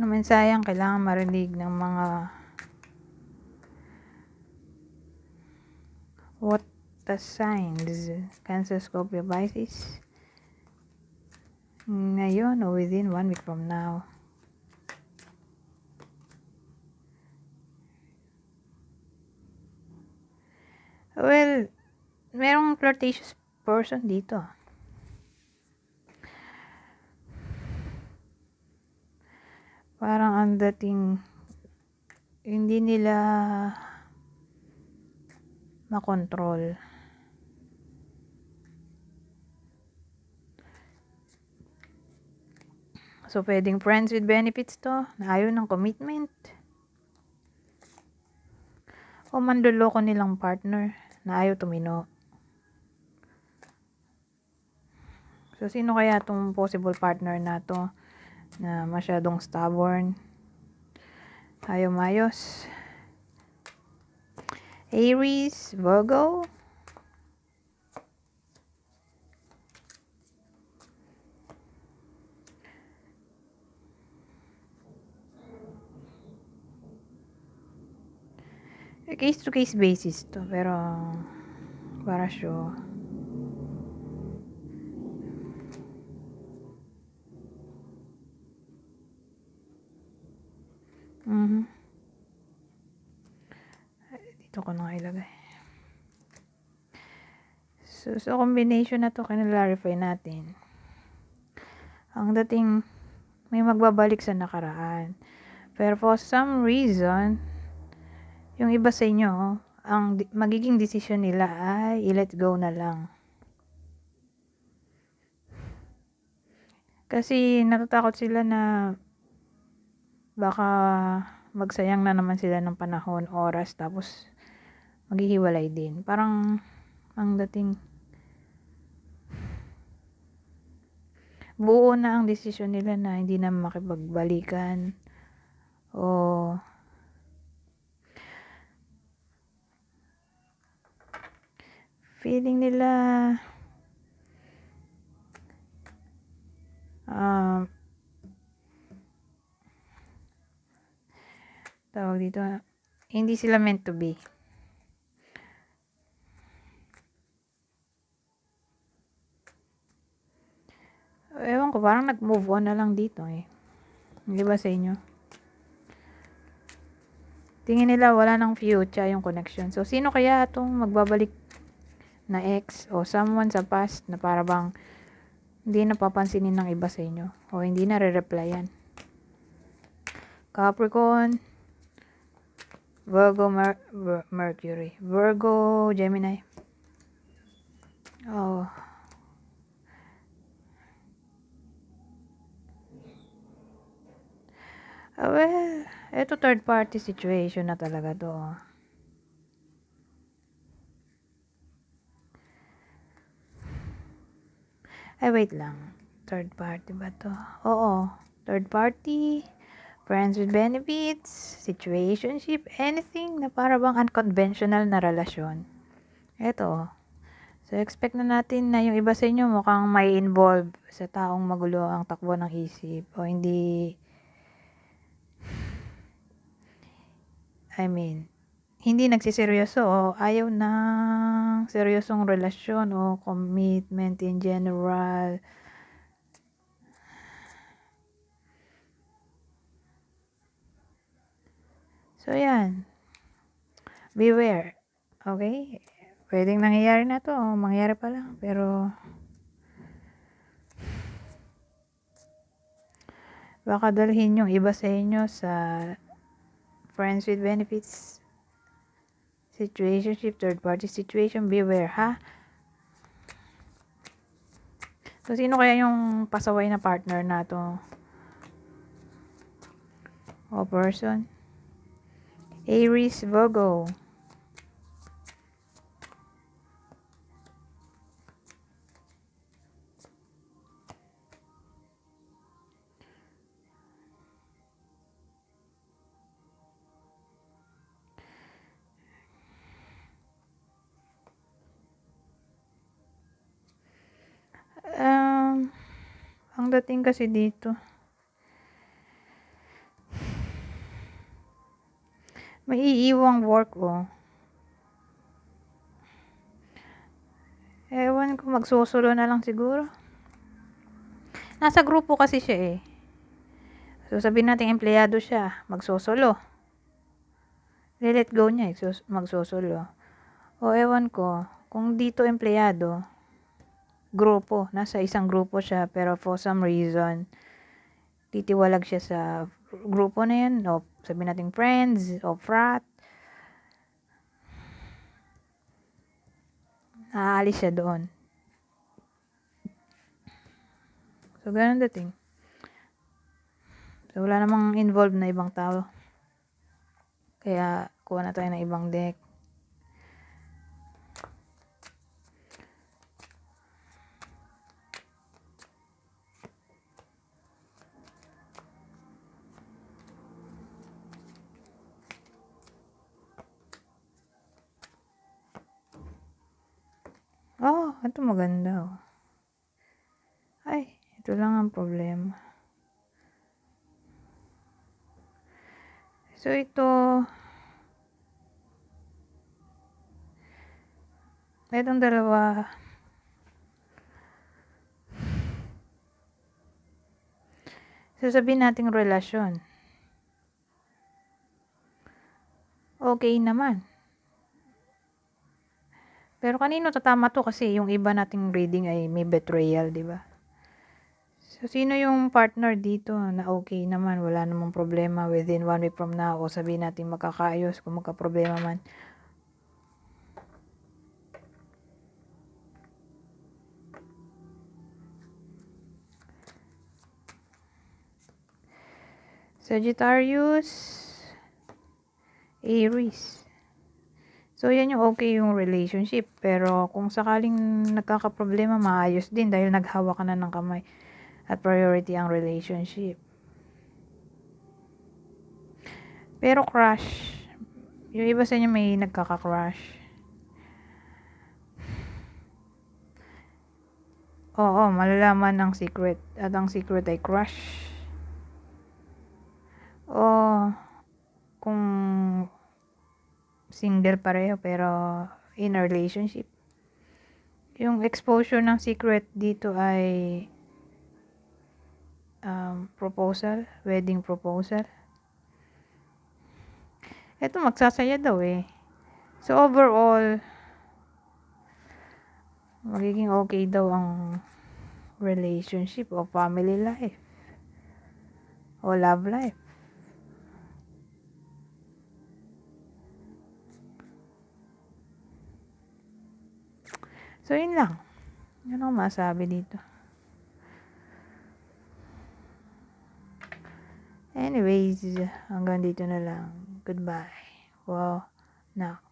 Ano mensaheng kailangan marinig ng mga what the signs Cancer Scorpio Pisces ngayon o within one week from now. Well, merong flirtatious person dito. Parang ang dating hindi nila makontrol. So, pwedeng friends with benefits to, ayaw ng commitment. O manduloko nilang partner, na ayaw tumino. So, sino kaya itong possible partner na to, na masyadong stubborn, ayaw mayos. Aries, Virgo, case to case basis to pero para sure mhm dito ko na ilagay. So so combination na to kinlarify natin. Ang dating may magbabalik sa nakaraan. Pero for some reason yung iba sa inyo, ang magiging desisyon nila ay i-let go na lang. Kasi natatakot sila na baka magsayang na naman sila ng panahon, oras, tapos maghihiwalay din. Parang ang dating buo na ang desisyon nila na hindi na makipagbalikan o feeling nila um, tawag dito hindi sila meant to be. Ewan ko parang nag move on na lang dito eh. Hindi ba sa inyo? Tingin nila wala nang future yung connection. So sino kaya itong magbabalik na ex o someone sa past na para bang hindi napapansinin ng iba sa inyo o hindi na re-replyan. Capricorn, Virgo, Mer Mercury, Virgo, Gemini. Oh. Uh, well, ito third party situation na talaga to. Ay, wait lang. Third party ba to? Oo. Third party, friends with benefits, situationship, anything na para bang unconventional na relasyon. Ito. So, expect na natin na yung iba sa inyo mukhang may involve sa taong magulo ang takbo ng isip o hindi I mean, hindi nagsiseryoso o ayaw ng seryosong relasyon o commitment in general. So, yan. Beware. Okay? Pwedeng nangyayari na to. Mangyayari pa lang. Pero, baka dalhin yung iba sa inyo sa friends with benefits situationship, third party situation, beware ha. So, sino kaya yung pasaway na partner na to? O person? Aries, Virgo. Um, ang dating kasi dito, May iiwang work, oh. Ewan ko, magsusulo na lang siguro. Nasa grupo kasi siya eh. So, sabihin natin empleyado siya, magsusulo. Let go niya, eh, sus- magsusulo. O ewan ko, kung dito empleyado, grupo, nasa isang grupo siya, pero for some reason, titiwalag siya sa grupo na yan, o sabihin natin friends, o frat. Naaalis siya doon. So, ganun dating. So, wala namang involved na ibang tao. Kaya, kuha na tayo ng ibang deck. Ito maganda. Oh. Ay, ito lang ang problema. So, ito, itong dalawa, sasabihin nating relasyon. Okay naman. Pero kanino tatama to kasi yung iba nating reading ay may betrayal, di ba? So, sino yung partner dito na okay naman, wala namang problema within one week from now o sabihin natin magkakaayos kung magka-problema man. Sagittarius, Aries. So, yan yung okay yung relationship. Pero, kung sakaling nagkakaproblema, maayos din dahil naghawa ka na ng kamay. At priority ang relationship. Pero, crush. Yung iba sa inyo may nagkaka-crush. Oo, malalaman ang secret. At ang secret ay crush. O, kung single pareho pero in a relationship. Yung exposure ng secret dito ay um, proposal, wedding proposal. Ito magsasaya daw eh. So overall, magiging okay daw ang relationship o family life o love life. So, yun lang. Yun ang masabi dito. Anyways, hanggang dito na lang. Goodbye. Wow. Now.